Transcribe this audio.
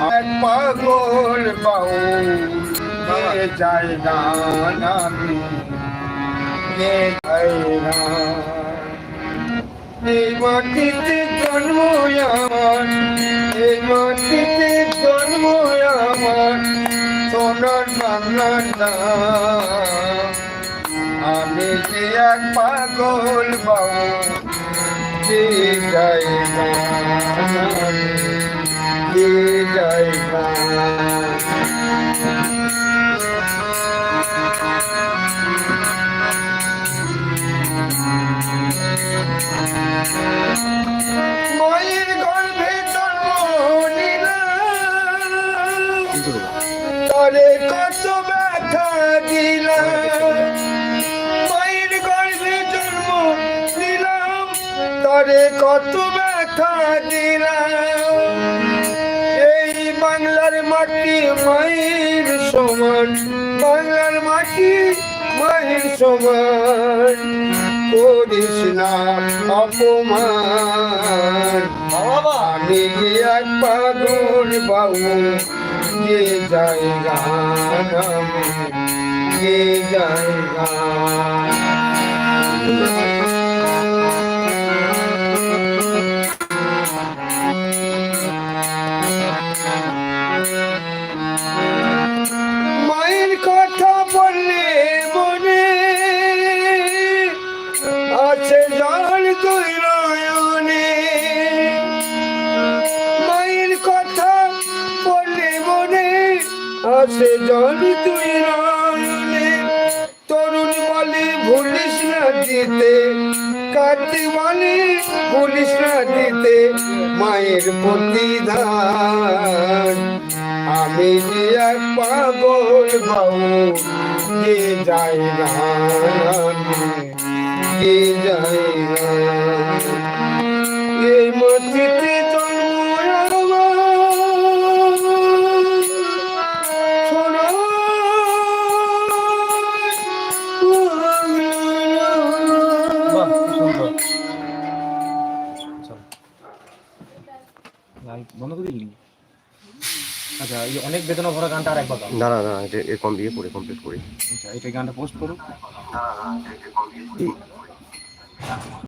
পাগল বাউল কে যায় না আমি কে যায় না এই মাটিতে জন্ম আমার সোনার বাংলার নাম। আমি যে এক পাগল বাউল যে যাই না যে যাই না মায়ের গর্ভে তরে কত ব্যথা দিলাম মায়ের গর্ভে জন্ম নিলাম। তরে কত ব্যথা দিলাম। মাটি মায়ের সমান। বাংলার মাটি মায়ের সমান। করিস না অপমান। আমি যে এক পাগল বাবু যে জায়গা যে জায়গা আছে জল তুই নয়নে তরুণ বলে ভুলিস না দিতে কার্তিক বলে ভুলিস না দিতে, মায়ের প্রতিধান আমি যে এক পাগল বাবু যে যাই না যে যাই লাইট বন্ধ করে দিলি? আচ্ছা এই অনেক বেদনা ভরা গানটা আর একবার গাও। না না না এটা এরকম দিয়ে পড়ে কমপ্লিট করি। আচ্ছা এটা গানটা পোস্ট করো।